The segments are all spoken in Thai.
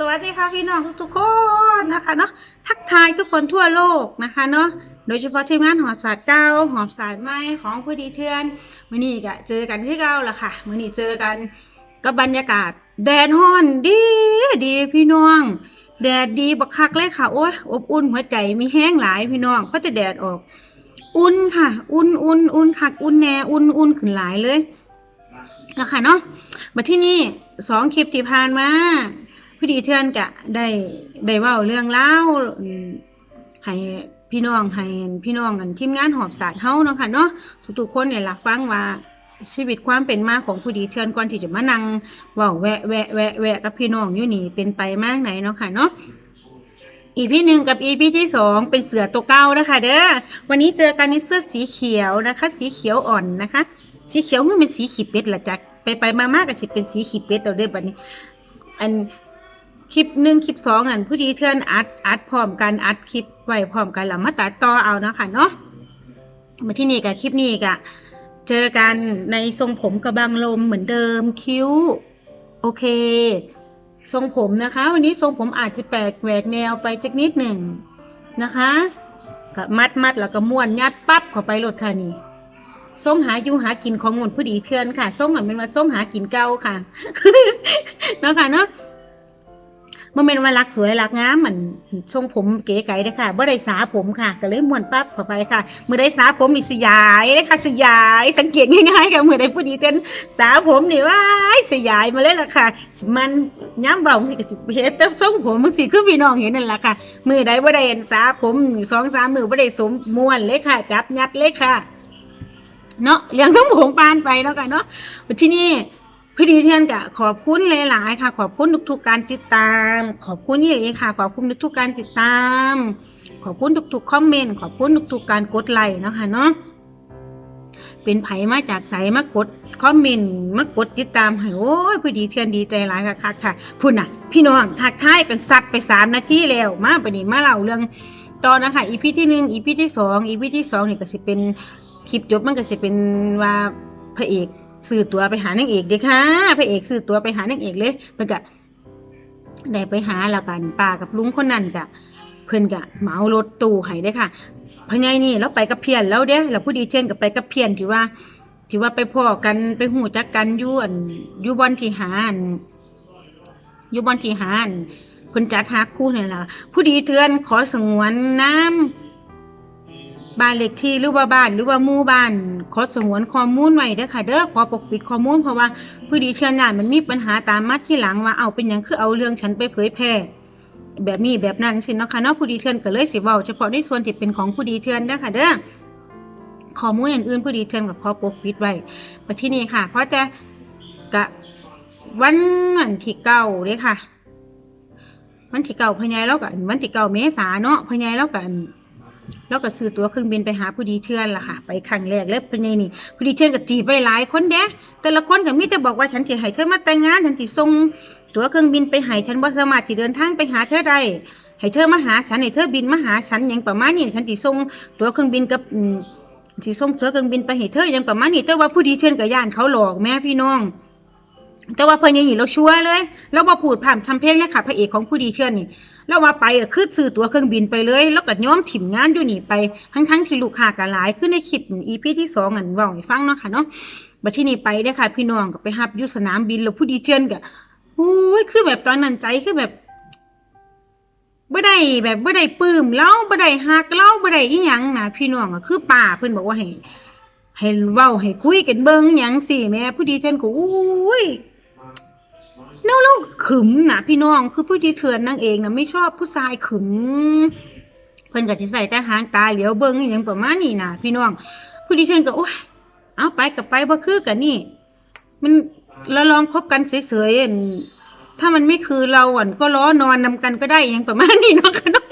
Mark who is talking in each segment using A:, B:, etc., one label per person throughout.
A: สวัสดีค่ะพี่น้องทุกๆคนนะคะเนาะทักทายทุกคนทั่วโลกนะคะเนาะโดยเฉพาะทีมงานหอศาสตร์เก้าหอศาสตร์ไม้ของผู้ดีเทือนมื่อนี้ก็เจอกันที่เก้าละค่ะมื่อนี้เจอกันกับบรรยากาศ แดดฮ้อนดีดีพี่น้อง แดดดีบักคักเลยค่ะโอ้ยอบอุ่นหัวใจมีแห้งหลายพี่น้องเพราะแต่แดดออก อุ่นค่ะ อุ่นอุ่นอุ่นคักอุ่นแน่อุ่นอุ่นขึ้นหลายเลยนะคะเนาะมาที่นี่สองคลิปที่ผ่านมา พี่ดีเทือนกะได้ได้เว้าเรื่องเล่าวอืมให้พี่น้องให้พี่น้องกันทีมงานหอบศาสตร์เฮาเนาะค่ะเนาะทุกๆคนเนี่ยรับฟังว่าชีวิตความเป็นมาของผู้ดีเทือนก่อนที่จะมานั่งเว้าแวะแวะแวะแวะกับพี่น้องอยู่นี่เป็นไปมากไหนเนาะค่ะเนาะอีพีหนึ่งกับอีพีที่สองเป็นเสือตัวเก้านะคะเด้อวันนี้เจอกันในเสื้อสีเขียวนะคะ สีเขียวอ่อนนะคะ สีเขียวคือเป็นสีขีดเป็ดละจักไปไปมากกับสิเป็นสีขีดเป็ดเอาเด้อบัดนี้ อัน คลิปหนึ่งคลิปสองนั่นผู้ดีเทือนอัดอัดพร้อมกันอัดคลิปไว้พร้อมกันแล้วมาตัดต่อเอานะค่ะเนาะมาที่นี่กับคลิปนี้กะเจอกันในทรงผมกระบังลมเหมือนเดิมคิ้ว โอเค ทรงผมนะคะ วันนี้ทรงผมอาจจะแปลกแหวกแนวไปจักนิดหนึ่งนะคะกับมัดมัดแล้วก็ม้วนยัดปั๊บเข้าไปรถค่ะนี่ทรงหาอยู่หากินของหมนผู้ดีเทือนค่ะทรงอันเป็นว่าทรงหากินเก่าค่ะเนาะค่ะเนาะ บ่แม่นว่ารักสวยรักงามมันทรงผมเก๋ไก๋เด้อค่ะบ่ได้สาผมค่ะ ก็เลยม้วนปั๊บเข้าไปค่ะมื้อใดสาผมนี่สยายเลยค่ะสยาย สังเกตง่ายๆค่ะมื้อใดผู้ดีเต้นสาผมนี่ว้ายสยายมาเลยล่ะค่ะมันย้ำเบาสิก็สิเฮ็ดแต่ทรงผมมันสิคือพี่น้องเห็นนั่นล่ะค่ะมื้อใดบ่ได้สาผมสองสามมื้อบ่ได้สมม้วนเลยค่ะ จับยัดเลยค่ะเนาะเรื่องทรงผมปานไปแล้วกันเนาะที่นี่ พี่ดีเทียนกะขอบคุณหลาย ๆ ค่ะ ขอบคุณทุกๆการติดตาม ขอบคุณยี่เอค่ะ ขอบคุณทุกๆการติดตาม ขอบคุณทุกๆคอมเมนต์ขอบคุณทุกๆการกดไลค์เนาะค่ะเนาะเป็นไผมมาจากใสมากดคอมเมนต์มากดติดตามให้โอ้ยพี่ดีเทียนดีใจหลายค่ะค่ะค่ะพุ่นน่ะ พี่น้องทักทายเป็นสัตว์ไปสามนาทีแล้วมาปนี้มาเล่าเรื่องตอนนะคะอีพีที่หนึ่งอีพีที่สองอีพีที่สองนี่ก็สิเป็นคลิปจบมันก็สิเป็นว่าพระเอก ซื้อตัวไปหานางเอกเด้ค่ะพระเอกซื้อตัวไปหานางเอกเลยเพิ่นก็ได้ไปหาแล้วกันป้ากับลุงคนนั้นก็เพิ่นก็เหมารถตู้ให้เด้ค่ะพญายนี่เราไปกับเพียนแล้วเด้แล้วผู้ดีเช่นก็ไปกับเพียนที่ว่าที่ว่าไปพ้อกันไปหูจักกันยู่อันยู่บอนที่หาอันยู่บอนที่หาอันเพิ่นจัดหาคู่นี่ล่ะผู้ดีเทือนขอสงวนน้ำ บ้านเลขที่หรือว่าบ้านหรือว่าหมู่บ้านขอสงวนข้อมูลไว้เด้อค่ะเด้อขอปกปิดข้อมูลเพราะว่าผู้ดีเทือนน่ะมันมีปัญหาตามมาที่หลังว่าเอาเป็นหยังคือเอาเรื่องฉันไปเผยแพร่แบบนี้แบบนั้นสินะคะเนาะผู้ดีเทือนก็เลยสิเว้าเฉพาะในส่วนที่เป็นของผู้ดีเทือนเด้อค่ะเด้อข้อมูลอื่นๆผู้ดีเทือนก็ขอปกปิดไว้มาที่นี่ค่ะเพราะจะกะวันวันที่เก้าเด้อค่ะ วันที่เก้าพญายแล้วกันวันที่เก้าเมษาเนาะพญายแล้วกัน แล้วก็ซื้อตั๋วเครื่องบินไปหาผู้ดีเทือนล่ะค่ะ ไปครั้งแรกเลยเป็นไงนี่ ผู้ดีเทือนก็จีบไว้หลายคนเด้แต่ละคนก็มีแต่บอกว่าฉันจะให้เธอมาแต่งงานฉันจะส่งตั๋วเครื่องบินไปให้ฉันบ่สามารถที่เดินทางไปหาเธอได้ให้เธอมาหาฉันให้เธอบินมาหาฉันอย่างประมาณนี้ฉันจะส่งตั๋วเครื่องบินกับอืมสิส่งตั๋วเครื่องบินไปให้เธออย่างประมาณนี้แต่ว่าผู้ดีเทือนก็ย่านเขาหลอกแม่พี่น้อง แต่ว่าเพิ่นยังนี่เราชัวร์เลยเราบ่พูดผ่านทำเพลงเลยค่ะพระเอกของผู้ดีเทือนนี่ แล้วว่าไปอะคือซื้อตั๋วเครื่องบินไปเลย แล้วก็ย้อมถิ่มงานอยู่นี่ไปทั้งทั้งๆที่ลูกค้าก็หลายขึ้นในคลิปอีพีที่สองอันว่าให้ฟังเนาะค่ะเนาะบัดที่นี่ไปได้ค่ะ พี่น้องก็ไปรับยู่สนามบินแล้วผู้ดีเทือนก็โอ้ยคือแบบตอนนั้นใจคือแบบบ่ได้แบบบ่ได้ปลื้มเล่าบ่ได้ฮักเล่าบ่ได้อีหยังนะพี่น้องอะคือป้าเพิ่นบอกว่าให้ให้เว้าให้คุยกันเบิ่งหยังสิแม่ผู้ดีเทือนก็โอ้ย เน่าเล่าขึมนะพี่น้องคือผู้ที่เถื่อนนางเองนะไม่ชอบผู้ชายขึมเพิ่นก็สิใส่แต่หางตาเหลียวเบิ่งอหย่างประมาณนี้นะพี่น้อง ผู้ที่เถื่อนก็โอ้ยเอาไปกับไปบ่คือกันนี่ มันเราลองคบกันเฉยๆอั่นถ้ามันไม่คือเราอะก็ล้อนอนนำกันก็ได้อหย่างประมาณนี้เนาะค่ะน้อง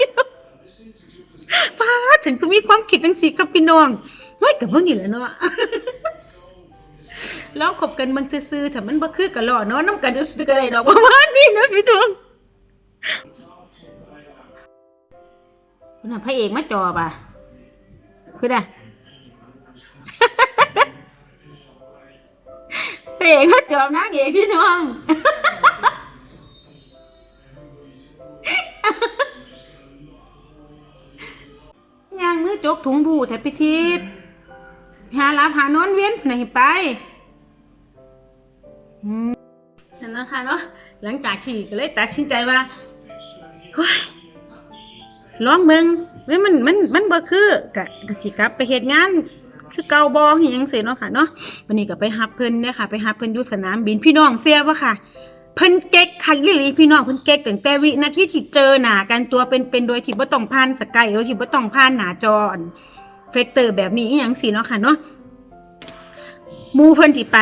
A: ป้าดฉันก็มีความคิดจังซี่ครับพี่น้องเฮ้ยกับเบิ่งนี่แหละเนาะ ลองคบกันเบิ่งซื้อๆถ้ามันบ่คือก็ล่อเนาะน้ำกันจะซื้อก็ได้ดอกประมาณนี้นะพี่ดวงคุณน่ะพระเอกมาจอบ่ะคือไงพระเอกมาจอบนางเอกพี่น้องยางมือจกถุงบูแทบพิทิพหาลาบหานอนเวียนไหนไป นั่นนะคะเนาะหลังจากที่ก็เลยตัดสินใจว่าเฮ้ยลองเบิ่งเว้ยมันมันมันบ่คือกะกะสิกลับไปเฮ็ดงานคือเกาบ่อหยังซี่เนาะค่ะเนาะวันนี้ก็ไปรับเพิ่นเนี่ยค่ะไปรับเพิ่นอยู่สนามบินพี่น้องเสียบ่ค่ะเพิ่นเก๊กคักอีหลีพี่น้องเพิ่นเก๊กตั้งแต่วินาทีที่เจอหน้ากันตัวเป็นๆโดยที่บ่ต้องผ่านสกายโดยที่บ่ต้องผ่านหน้าจอนเฟกเตอร์แบบนี้อีหยังสิเนาะค่ะเนาะหมู่เพิ่นที่ไป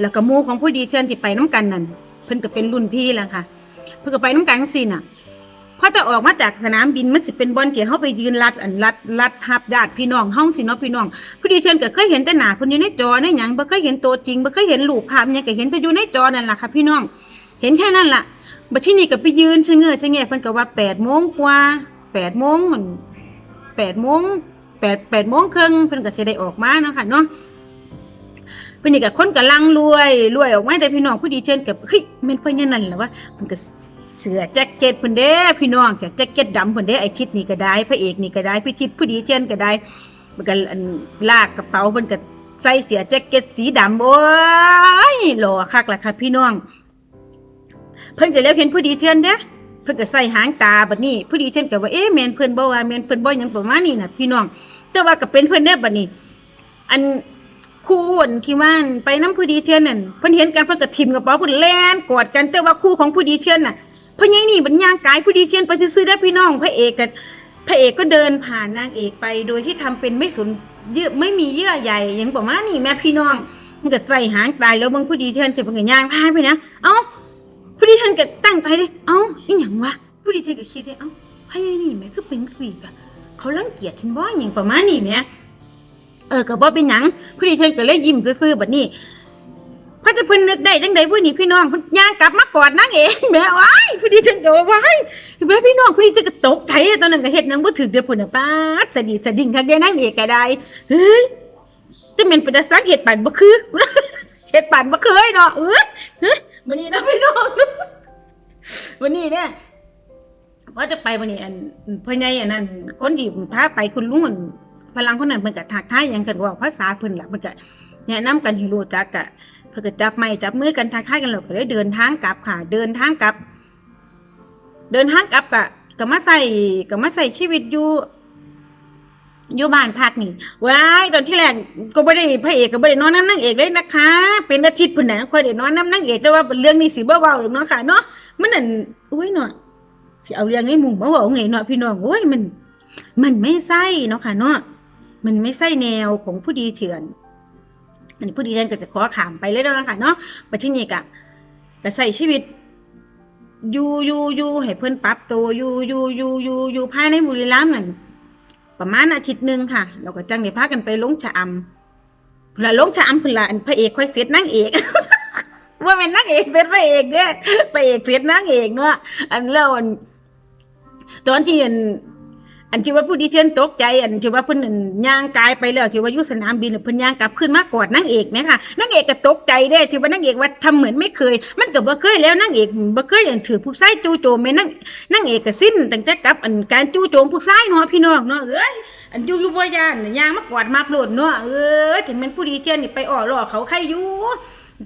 A: แล้วก็มูของผู้ดีเทือนที่ไปนํกันนั่นเพิ่นก็เป็นรุ่นพี่แหละค่ะ เพิ่นก็ไปนํกันจังซี่น่ะพอแต่ออกมาจากสนามบินมันสิเป็นบอนที่เฮาไปยืนรัดอันรัดรัดฮับญาติพี่น้องเฮาสิเนาะพี่น้องผู้ดีเทือนก็เคยเห็นแต่หนาเพิ่นอยู่ในจอในหยังบ่เคยเห็นตัวจริงบ่เคยเห็นรูปภาพหยังก็เห็นแต่อยู่ในจอนั่นล่ะค่ะพี่น้อง เห็นแค่นั้นล่ะบัดที่นี่ก็ไปยืนชะเง้อชะแงะเพิ่นก็ว่าแปดโมงกว่าแปดโมงแปดโมงแปดแปดโมงครึ่งเพิ่นก็สิได้ออกมาเนาะค่ะเนาะ เพิ่นนี่ก็คนกำลังรวยรวยออกมาได้พี่น้องผู้ดีเชิญกับเฮ้ยแม่นเพิ่นอยังนั่นล่ะวะเพิ่นก็เสื้อแจ็คเก็ตเพิ่นเด้พี่น้องจ้ะแจ็คเก็ตดำเพิ่นเด้ไอ้ทิศนี่ก็ได้พระเอกนี่ก็ได้พี่ทิศผู้ดีเชิญก็ได้มันก็อันลากกระเป๋าเพิ่นก็ใส่เสื้อแจ็คเก็ตสีดำโอ้ยหล่อคักล่ะค่ะพี่น้อง เพิ่นก็แล้วเห็นผู้ดีเทือนเด้เพิ่นก็ใส่หางตาบัดนี้ผู้ดีเทือนก็ว่าเอ๊ะแม่นเพิ่นบ่ว่าแม่นเพิ่นบ่หยังประมาณนี้น่ะพี่น้อง แต่ว่าก็เป็นเพิ่นเด้บัดนี้ อัน ครูอันที่ว่าไปนํผู้ดีเทือนนั่นเพิ่นเห็นกันเพิ่นก็ทิ่มกระเป๋าเพิ่นแล่นกอดกันแต่ว่าครูของผู้ดีเทือนน่ะเพิ่นยังนี่บัดย่างกายผู้ดีเทือนไปซื่อๆเด้พี่น้องพระเอกก็พระเอกก็เดินผ่านนางเอกไปโดยที่ทำเป็นไม่สนเยื่อไม่มีเยื่อใยหยังประมาณนี้แม่พี่น้องมันก็ใส่หางตายแล้วบิ่งผู้ดีเทือนสิเพิ่นก็ย่างผ่านไปนะเอ้าผู้ดีเท่านก็ตั้งใจเลยเอ้าอีหยังวะผู้ดีเท่านก็คิดเลยเอ้าพายนี่แม่คือเป็นสีอะเขารังเกียจฉันบ่อหยังประมาณนี้แม่ เออก็บ่เป็นหยังผู้ดีท่านก็เลยยิ้มซื่อๆบัดนี้พอจะเพิ่นนึกได้จังใดผู้นี้พี่น้องเพิ่นย่างกลับมากอดนางเองแม่ว้ายผู้ดีท่านก็ว่าว้ายแม่พี่น้องผู้ดีท่านก็ตกใจตอนนั้นก็เฮ็ดหนังบ่ถึกเด้อพุ่นน่ะป๊าดสะดีสะดิ่งคักเด้นางเอกก็ได้เฮ้ยจะแม่นเป็นตาสักเฮ็ดปานบ่คือเฮ็ดปานบ่เคยเนาะเออเฮ้ยวันนี้เนาะพี่น้องวันนี้เนี่ยว่าจะไปวันนี้อันพ่อใหญ่อันนั้นคนที่พาไปคุณลุงอัน พลังคนนั้นเพิ่นก็ทักทายหยังกันว่าภาษาเพิ่นล่ะเพิ่นก็แนะนำกันให้รู้จักกะเพิ่นก็จับไม้จับมือกันทักทายกันแล้วก็เลยเดินทางกลับค่ะ เดินทางกลับ เดินทางกลับกะก็มาใส่ก็มาใส่ชีวิตอยู่อยู่บ้านพักนี่ว้ายตอนที่แรกก็ไม่ได้พระเอกก็ไม่ได้นอนน้ำนางเอกเลยนะคะ เป็นอาทิตย์พุ่นน่ะค่อยได้นอนน้ำนางเอกแต่ว่าเป็นเรื่องนี้สิบ่เว้าหรอเนาะค่ะเนาะมันนั่นอุ้ยเนาะสิเอาเรื่องให้มู่มาเว้าไงเนาะพี่น้องโอ้ยมัน มันไม่ใช่เนาะค่ะเนาะ มันไม่ใช่แนวของผู้ดีเถื่อนอันนี้ผู้ดีเถื่อนก็จะขอขามไปเลยแล้วนะคะเนาะปัจจุบันนี้ก็ก็ใส่ชีวิตอยู่อยู่อยู่ให้เพิ่อนปรับตัวอยู่อยู่อยู่อยู่อยู่ภายในบุรีรัมย์นั่นประมาณอาทิตย์หนึ่งค่ะ เราก็จังได้พากันไปลงชะอำพุ่นละลงชะอำพุ่นละอันพระเอกค่อยเสร็จนางเอกว่าเป็นนางเอกเป็นพระเอกเด้อพระเอกเสร็จนางเอกเนาะอันแล้วอันตอนที่อัน อันที่ว่าผู้ดีเทียนตกใจ อันที่ว่าเพิ่นอันย่างกายไปแล้วที่ว่ายู่สนามบินเพิ่นย่างกลับขึ้นมากอดนางเอกไหมค่ะนางเอกก็ตกใจเด้ที่ว่านางเอกว่าทำเหมือนไม่เคย มันก็บ่เคยแล้วนางเอกบ่เคยอันถือผู้ชายจู่โจมแม่นางนางเอกก็สิ้นตั้งแต่กลับอันการจู่โจมผู้ชายเนาะพี่น้องเนาะเอ้ยอันอยู่อยู่บ่ยานย่างมากอดมากโลดเนาะเออถึงแม่นผู้ดีเทียนนี่ไปอ้อล่อเขาใครอยู่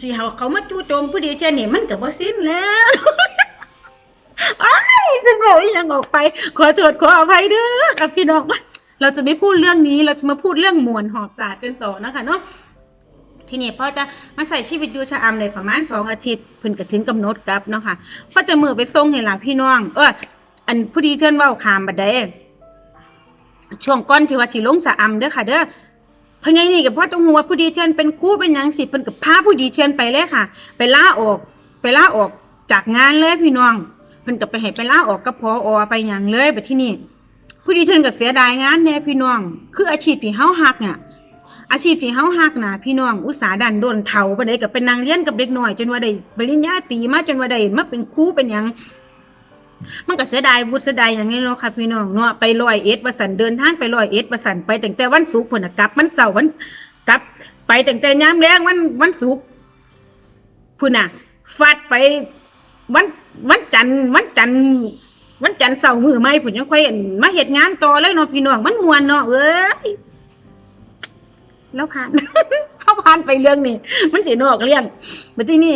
A: สิเฮาเขามาจู่โจมผู้ดีเทียนนี่มันก็บ่สิ้นแล้ว อ้ายฉันบอกอีหยังออกไป ขอโทษขออภัยเด้อกับพี่น้องเราจะไม่พูดเรื่องนี้ เราจะมาพูดเรื่องมวนหอบจาดกันต่อนะคะเนาะทีนี้พ่อจะมาใส่ชีวิตอยู่ชะอำเลยประมาณสองอาทิตย์เพิ่นก็ถึงกำหนดกลับเนาะค่ะพ่อจะมือไปส่งให้ล่ะพี่น้อง เอออันผู้ดีเทินเว้าขามบัดใดช่วงก้อนที่ว่าสิลงสะอำเด้อค่ะ เด้อพญานี่กับพ่อต้องหัวผู้ดีเทียนเป็นครู่เป็นหยังสิเพิ่นกับพาผู้ดีเทียนไปเลยค่ะ ไปล่าออก ไปล่าออกจากงานเลยพี่น้อง เพิ่นก็ไปให้ไปล่าออกกับพออไปหยังเลยไปที่นี่ผู้ดีเทียนก็เสียดายงานแน่พี่น้อง คืออาชีพที่เฮาฮักเนี่ยอาชีพที่เฮาฮักนะพี่น้องอุตสาห์ดันโดนเฒ่าปานใดก็เป็นนางเรียนกับเด็กน้อย จนว่าได้ปริญญาตรีมาจนว่าได้มาเป็นครูเป็นหยังมันก็เสียดายบุญเสียดายอย่างนี้เนาะค่ะพี่น้องเนาะไปลอยเอ็ดประสันเดินทางไปลอยเอ็ดประสันไปตั้งแต่วันศุกร์พุ่นะกลับมันเสาร์วันกลับ ไปตั้งแต่ยามแรงวันวันศุกร์พุ่นน่ะฟัดไป วันวันจันทร์วันจันทร์วันจันทร์เสาร์มือใหม่ผุนยังค่อยอั่นมาเฮ็ดงานต่อเลยเนาะพี่น้องมันมวนเนาะเอ้ยแล้วผ่านเขาผ่านไปเรื่องนี้มันสินอกเรื่องบัดทีนี้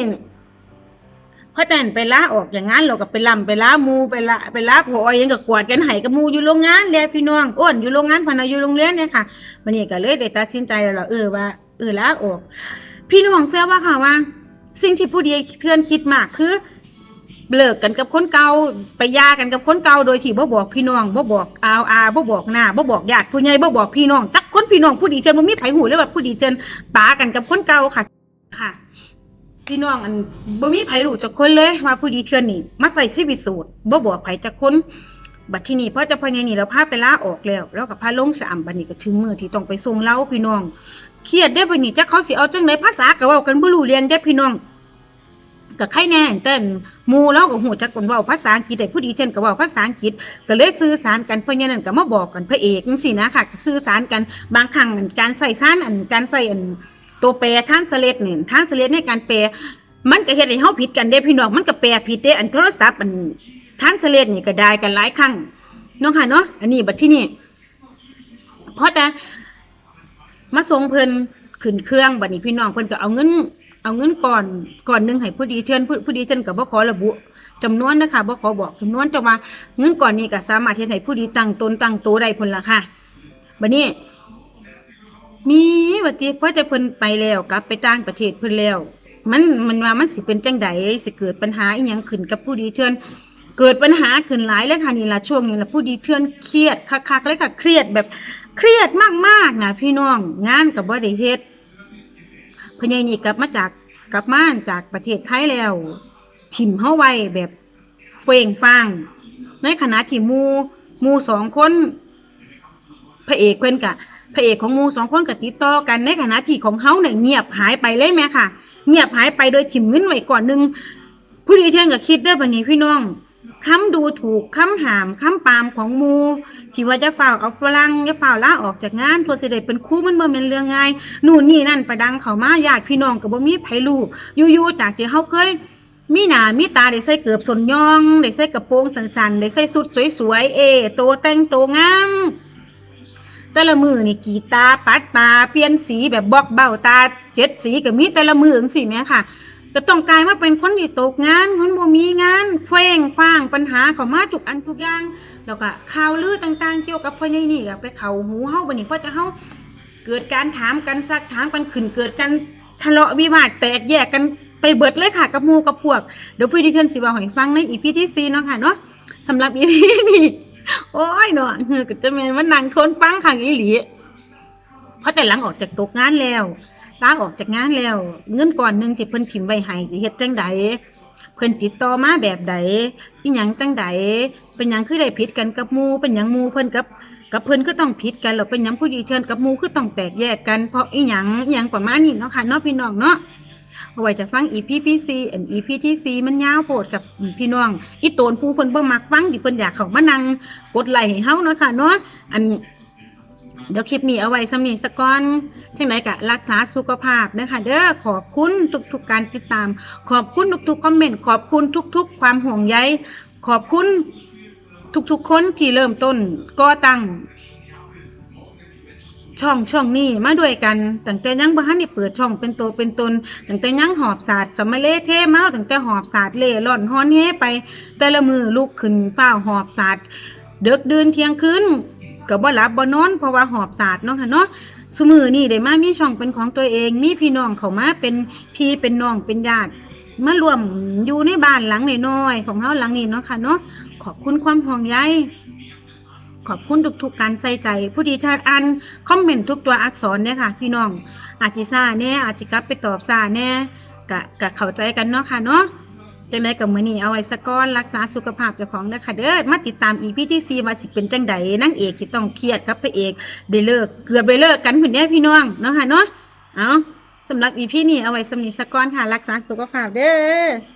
A: พอแต่นไปลาออกอย่างงั้นเราก็ไปลำไปลาหมูไปละไปลาผัวอยังก็กวาดกันไห้กับมูอยู่โรงงานแหละพี่น้องอ้วนอยู่โรงงานพะนาอยู่โรงเรียนเนี่ยค่ะวันนี้ก็เลยได้ตัดสินใจแล้วล่ะเออว่า เออลาออก พี่น้องเชื่อว่าค่ะว่า สิ่งที่ผู้ดีเทือนคิดมากคือ เลิกกันกับคนเก่าไปหยากันกับคนเก่าโดยที่บ่บอกพี่น้องบ่บอกอาวอาบ่บอกหน้าบ่บอกญาติผู้ใหญ่บ่บอกพี่น้องจักคนพี่น้องผู้ดีเทือนบ่มีไผหูเลยว่าผู้ดีเทือนปากันกับคนเก่าค่ะค่ะ พี่น้องอันบ่มีไผรู้จักคนเลยว่าผู้ดีเทือนนี่มาใส่ชีวิตสูตรบ่บอกไผจักคนบัดที่นี่พอจะพอใหญนี่เราพาไปลาออกแล้ว แล้วก็พาลงสามบัดนี้ก็ถึงมือที่ต้องไปส่งเล้าพี่น้องเครียดได้บัดนี้จักเขาสิเอาจังไดภาษาก็เว้ากันบ่รู้เรื่องได้พี่น้อง ก็ใครแน่แต่หมู่เราก็ฮู้จักกันว้าภาษาอังกฤษได้ผู้ดีเช่นก็เว้าภาษาอังกฤษก็เลยสื่อสารกันเพราะนั้นก็มาบอกกันพระเอกจังซี่นะค่ะสื่อสารกันบางครั้งอันการใส่สารอันการใส่อันตัวแปรท่านเสลดเนี่ยท่านเสลดในการแปลมันก็เฮ็ดให้เฮาผิดกันเด้พี่น้องมันก็แปลผิดเด้อันโทรศัพท์อันท่านเสลดนี่ก็ได้กันหลายครั้งเนาะค่ะเนาะอันนี้บัดที่นี่เพราะแต่มาส่งเพิ่นขึ้นเครื่องบัดนี้พี่น้องเพิ่นก็เอาเงิน เอาเงินก่อนก่อนหนึ่งให้ผู้ดีเทือนผู้ผู้ดีเทือนก็บ่ขอระบุจำนวนนะคะบ่ขอบอกจำนวนแต่ว่าเงินก่อนนี้ก็สามารถเฮ็ดให้ผู้ดีตั้งตนตั้งตัวได้พุ่นละค่ะบัดนี้ มีบัดนี้พอจะเพิ่นไปแล้วกลับไปต่างประเทศเพิ่นแล้ว มันมันว่ามันสิเป็นจังใดสิเกิดปัญหาอีหยังขึ้นกับผู้ดีเทือนเกิดปัญหาขึ้นหลายเลยค่ะนี่ละช่วงนี้ละผู้ดีเทือนเครียดคักๆเลยค่ะเครียดแบบเครียดมากๆนะพี่น้องงานก็บ่ได้เฮ็ด เพิ่นใหญ่นี่กลับมาจากกลับมาจากประเทศไทยแล้ว ถิ่มเฮาไว้แบบเฟ้งฟาง ในขณะที่มูมูสองคน พระเอกเพิ่นกะพระเอกของมูสองคนก็ติดต่อกันในขณะที่ของเฮาเนี่ยเงียบหายไปเลยแม่ค่ะ เงียบหายไปโดยถิ่มเงินไว้ก่อนหนึงผู้ดีเทือนก็คิดได้อบัดนี้พี่น้อง คำดูถูกคำหามคำปามของมูที่ว่าจะฝ่าเอาฝรั่งจะฝ่าวลาออกจากงานตัวสิได้เป็นคู่มันบ่แม่นเรื่องง่ายหนู่นนี่นั่นประดังเขามาญาติพี่น้องก็บ่มีไผรู้อยู่ๆจากที่เฮาเคยมีหน้ามีตาได้ใส่เกือบสนยองได้ใส่กระโปรงสันๆได้ใส่สุดสวยๆเอโตแต่งโตงามแต่ละมือนี่กีตาปัดตาเปลี่ยนสีแบบบอกเบ้าตาเจ็ดสีก็มีแต่ละมือจังซี่แหม่ค่ะ ก็ต้องกลายมาเป็นคนที่ตกงานคนบ่มีงานเฟ้งฟางปัญหาเข้ามาทุกอันทุกอย่าง แล้วก็ข่าวลือต่างๆ เกี่ยวกับพ่อใหญ่นี่ก็ไปเข้าหูเฮาบัดนี้เพราะจะเฮาเกิดการถามกันซักถามกันขึ้นเกิดกันทะเลาะวิวาทแตกแยกกันไปเบิดเลยค่ะกับหมู่กับพวก เดี๋ยวพี่ดิเทนสิว่าให้ฟังใน EP ที่4เนาะค่ะเนาะสำหรับ EP นี้โอ้ยเนาะก็จะแม่นว่านั่งทนฟังขังอีหลีเพราะแต่หลังออกจากตกงานแล้ว ลาออกจากงานแล้ว เงินก่อนหนึ่งที่เพิ่นถิ่มไว้ให้สิเฮ็ดจังใดเพิ่นติดต่อมาแบบใดอีหยังจังใดเป็นหยังคือได้ผิดกันกับหมู่เป็นหยังหมู่เพิ่นกับกับเพิ่นคือต้องผิดกันแล้วเป็นหยังผู้ดีเชิญกับหมู่คือต้องแตกแยกกันเพราะอีหยังอีหยังประมาณนี้เนาะค่ะเนาะพี่น้องเนาะเอาไว้จะฟัง EP PC อัน EP ที่สี่มันยาวโพดกับพี่น้องอีโตนผู้เพิ่นบ่มักฟังที่เพิ่นอยากเข้ามานั่งกดไลค์ให้เฮาเนาะค่ะเนาะอัน เดี๋ยวคลิปนี้เอาไว้สำนีสก่อนจังไดก็รักษาสุขภาพนะคะเด้อขอบคุณทุกๆการติดตาม ขอบคุณทุกๆคอมเมนต์ขอบคุณทุก ๆ ความห่วงใยขอบคุณทุกๆคนที่เริ่มต้นก่อตั้งช่องช่องนี้มาด้วยกันตั้งแต่ยังบ่ทันได้เปิดช่องเป็นตัวเป็นตนตั้งแต่ยังหอบศาสตร์สมมาเล่เทเมาตั้งแต่หอบศาสตร์เล่ร่อนฮ้อนเฮไป แต่ละมือลุกขึ้นเฝ้าหอบศาสตร์เดึกเดื่นเที่ยงคืน ก็บ่หลับบ่นอนเพราะว่าหอบศาสตร์เนาะค่ะเนาะสมือนี่ได้มามีช่องเป็นของตัวเอง มีพี่น้องเขามาเป็นพี่เป็นน้องเป็นญาติมารวมอยู่ในบ้านหลังน้อยๆของเฮาหลังนี้เนาะค่ะเนาะขอบคุณความห่วงใยขอบคุณทุกๆการใส่ใจ ผู้ดีชาติอันคอมเมนต์ทุกตัวอักษรเนี่ยค่ะ พี่น้องอาจิซ่าแน่อาจิกับไปตอบซาแน่กะกะเข้าใจกันเนาะค่ะเนาะ จังไดกับมือนี่เอาไว้สะก้อนรักษาสุขภาพเจ้าของนะคะเด้อมาติดตามอีพีที่4ว่าสิเป็นจังใดนางเอกสิต้องเครียดกับพระเอกได้เลิกเกือบได้เลิกกันพุ่นเด้พี่น้องเนาะค่ะเนาะเอาสำหรับอีพีนี้เอาไว้สำนีสะก้อนค่ะรักษาสุขภาพเด้อ